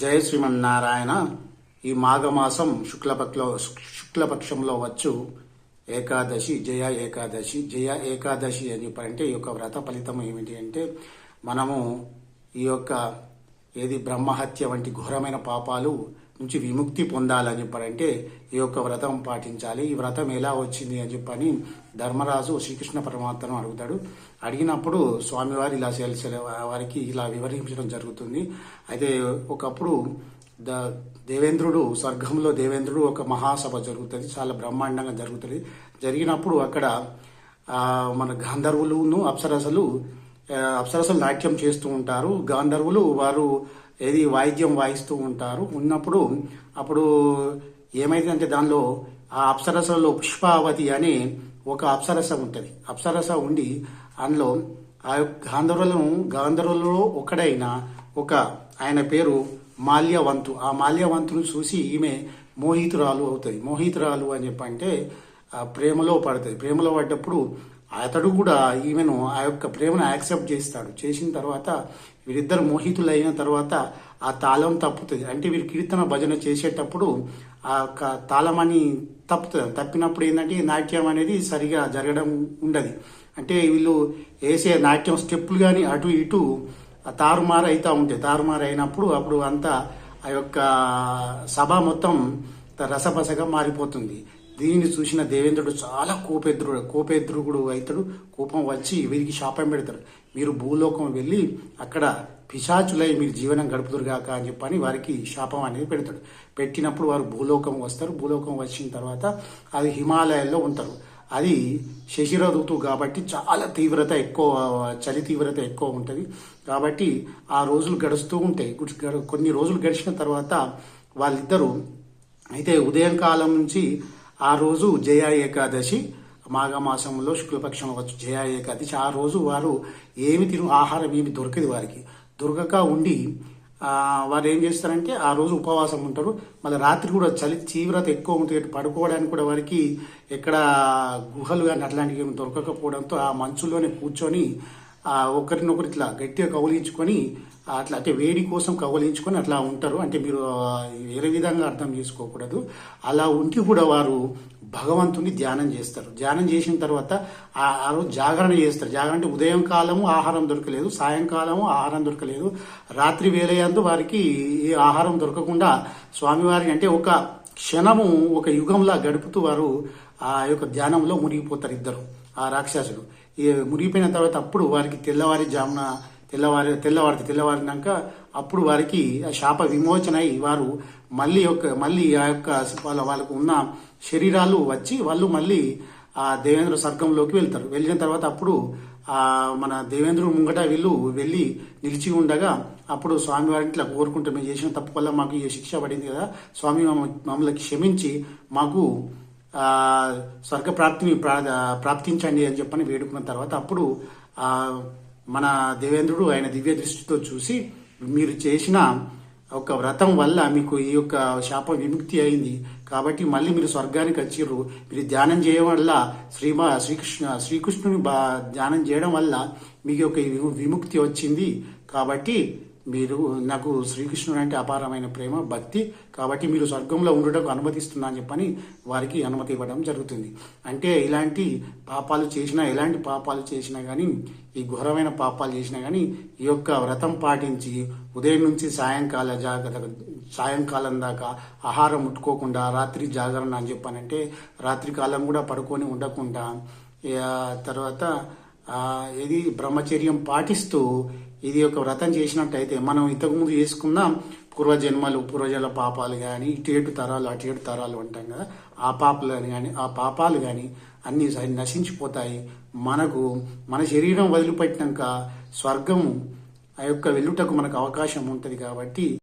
జయ శ్రీమన్నారాయణ ఈ మాఘమాసం శుక్లపక్ష శుక్లపక్షంలో వచ్చు. ఏకాదశి జయ ఏకాదశి జయ ఏకాదశి అని చెప్పారంటే ఈ యొక్క వ్రత ఫలితం ఏమిటి అంటే మనము ఈ యొక్క ఏది బ్రహ్మహత్య వంటి ఘోరమైన పాపాలు నుంచి విముక్తి పొందాలని చెప్పారంటే ఈ యొక్క వ్రతం పాటించాలి. ఈ వ్రతం ఎలా వచ్చింది అని చెప్పని ధర్మరాజు శ్రీకృష్ణ పరమాత్మను అడుగుతాడు. అడిగినప్పుడు స్వామివారి ఇలా సెల వారికి ఇలా వివరించడం జరుగుతుంది. అయితే ఒకప్పుడు ద దేవేంద్రుడు స్వర్గంలో దేవేంద్రుడు ఒక మహాసభ జరుగుతుంది. చాలా బ్రహ్మాండంగా జరుగుతుంది. జరిగినప్పుడు అక్కడ మన గాంధర్వులును అప్సరసలు అప్సరసలు నాట్యం చేస్తూ ఉంటారు. గాంధర్వులు వారు ఏది వాయిద్యం వాయిస్తూ ఉంటారు. ఉన్నప్పుడు అప్పుడు ఏమైందంటే దానిలో ఆ అప్సరసలో పుష్పావతి అనే ఒక అప్సరస ఉంటుంది. అప్సరస ఉండి అందులో ఆ యొక్క గాంధర్వులను గాంధర్వులలో ఒకడైన ఒక ఆయన పేరు మాల్యవంతు. ఆ మాల్యవంతును చూసి ఈమె మోహితురాలు అవుతుంది. మోహితురాలు అని చెప్పంటే ఆ ప్రేమలో పడుతుంది. ప్రేమలో పడ్డప్పుడు అతడు కూడా ఈమెను ఆ యొక్క ప్రేమను యాక్సెప్ట్ చేస్తాడు. చేసిన తర్వాత వీరిద్దరు మోహితులైన తర్వాత ఆ తాళం తప్పుతుంది. అంటే వీరు కీర్తన భజన చేసేటప్పుడు ఆ యొక్క తాళం అని తప్పుతుంది. తప్పినప్పుడు ఏంటంటే నాట్యం అనేది సరిగా జరగడం ఉండదు. అంటే వీళ్ళు వేసే నాట్యం స్టెప్పులు కానీ అటు ఇటు ఆ తారుమారు అవుతూ ఉంటాయి. తారుమారు అయినప్పుడు అప్పుడు అంతా ఆ యొక్క సభ మొత్తం రసపసగా మారిపోతుంది. దీనిని చూసిన దేవేంద్రుడు చాలా కోపేద్రుడు కోపేద్రుడు అవుతాడు. కోపం వచ్చి వీరికి శాపం పెడతాడు. మీరు భూలోకం వెళ్ళి అక్కడ పిశాచులై మీరు జీవనం గడుపుదురుగాక అని చెప్పని వారికి శాపం అనేది పెడతాడు. పెట్టినప్పుడు వారు భూలోకం వస్తారు. భూలోకం వచ్చిన తర్వాత అది హిమాలయాల్లో ఉంటారు. అది శశిర ఋతువు కాబట్టి చాలా తీవ్రత ఎక్కువ చలి తీవ్రత ఎక్కువ ఉంటుంది. కాబట్టి ఆ రోజులు గడుస్తూ ఉంటాయి కొన్ని రోజులు గడిచిన తర్వాత వాళ్ళిద్దరూ అయితే ఉదయం కాలం నుంచి ఆ రోజు జయ ఏకాదశి మాఘమాసంలో శుక్లపక్షంలో వచ్చు జయ ఏకాదశి. ఆ రోజు వారు ఏమి తిను ఆహారం ఏమి దొరకదు వారికి. దొరకక ఉండి వారు ఏం చేస్తారంటే ఆ రోజు ఉపవాసం ఉంటారు. మళ్ళీ రాత్రి కూడా చలి తీవ్రత ఎక్కువ ఉంటుంది పడుకోవడానికి కూడా వారికి ఎక్కడ గుహలు కానీ అట్లాంటివి ఏమి దొరకకపోవడంతో ఆ మంచులోనే కూర్చొని ఒకరినొకరు ఇట్లా గట్టిగా కౌలించుకొని అట్లా అంటే వేడి కోసం కౌలించుకొని అట్లా ఉంటారు. అంటే మీరు వేరే విధంగా అర్థం చేసుకోకూడదు. అలా ఉండి కూడా వారు భగవంతుని ధ్యానం చేస్తారు. ధ్యానం చేసిన తర్వాత ఆ ఆ రోజు జాగరణ చేస్తారు. జాగరణ అంటే ఉదయం కాలము ఆహారం దొరకలేదు సాయంకాలము ఆహారం దొరకలేదు. రాత్రి వేలయందు వారికి ఏ ఆహారం దొరకకుండా స్వామివారిని అంటే ఒక క్షణము ఒక యుగంలా గడుపుతూ వారు ఆ యొక్క ధ్యానంలో మునిగిపోతారు ఇద్దరు. ఆ రాక్షసుడు. ఈ మునిగిపోయిన తర్వాత అప్పుడు వారికి తెల్లవారి జామున తెల్లవారి తెల్లవారి తెల్లవారినాక అప్పుడు వారికి ఆ శాప విమోచన అయి వారు మళ్ళీ యొక్క మళ్ళీ ఆ యొక్క వాళ్ళ వాళ్ళకు ఉన్న శరీరాలు వచ్చి వాళ్ళు మళ్ళీ ఆ దేవేంద్ర స్వర్గంలోకి వెళ్తారు. వెళ్ళిన తర్వాత అప్పుడు ఆ మన దేవేంద్రుడు ముంగట వీళ్ళు వెళ్ళి నిలిచి ఉండగా అప్పుడు స్వామివారి ఇట్లా కోరుకుంటూ మేము చేసిన తప్పు వల్ల మాకు ఈ శిక్ష పడింది కదా స్వామి మమ్మల్ని క్షమించి మాకు స్వర్గ ప్రాప్తిని ప్రా- ప్రాప్తించండి అని చెప్పని వేడుకున్న తర్వాత అప్పుడు ఆ మన దేవేంద్రుడు ఆయన దివ్య దృష్టితో చూసి మీరు చేసిన ఒక వ్రతం వల్ల మీకు ఈ యొక్క శాపం విముక్తి అయింది. కాబట్టి మళ్ళీ మీరు స్వర్గానికి వచ్చిర్రు. మీరు ధ్యానం చేయడం వల్ల శ్రీమా శ్రీకృష్ణ శ్రీకృష్ణుని బా ధ్యానం చేయడం వల్ల మీకు ఒక విముక్తి వచ్చింది. కాబట్టి మీరు నాకు శ్రీకృష్ణుడు అంటే అపారమైన ప్రేమ భక్తి కాబట్టి మీరు స్వర్గంలో ఉండటం అనుమతిస్తున్నా అని చెప్పని వారికి అనుమతి ఇవ్వడం జరుగుతుంది. అంటే ఇలాంటి పాపాలు చేసినా ఎలాంటి పాపాలు చేసినా కానీ ఈ ఘోరమైన పాపాలు చేసినా కానీ ఈ యొక్క వ్రతం పాటించి ఉదయం నుంచి సాయంకాల జాగ్రత్త సాయంకాలం దాకా ఆహారం ముట్టుకోకుండా రాత్రి జాగరణ అని చెప్పానంటే రాత్రి కాలం కూడా పడుకొని ఉండకుండా తర్వాత ఇది బ్రహ్మచర్యం పాటిస్తూ ఇది ఒక వ్రతం చేసినట్టయితే మనం ఇంతకుముందు చేసుకున్న పూర్వజన్మలు పూర్వజన్మ పాపాలు కానీ ఇటు ఏటు తరాలు అటు ఏటు తరాలు అంటాం కదా. ఆ పాపాలు కానీ ఆ పాపాలు కానీ అన్ని నశించిపోతాయి. మనకు మన శరీరం వదిలిపెట్టినాక స్వర్గం ఆ యొక్క వెళ్ళుటకు మనకు అవకాశం ఉంటుంది కాబట్టి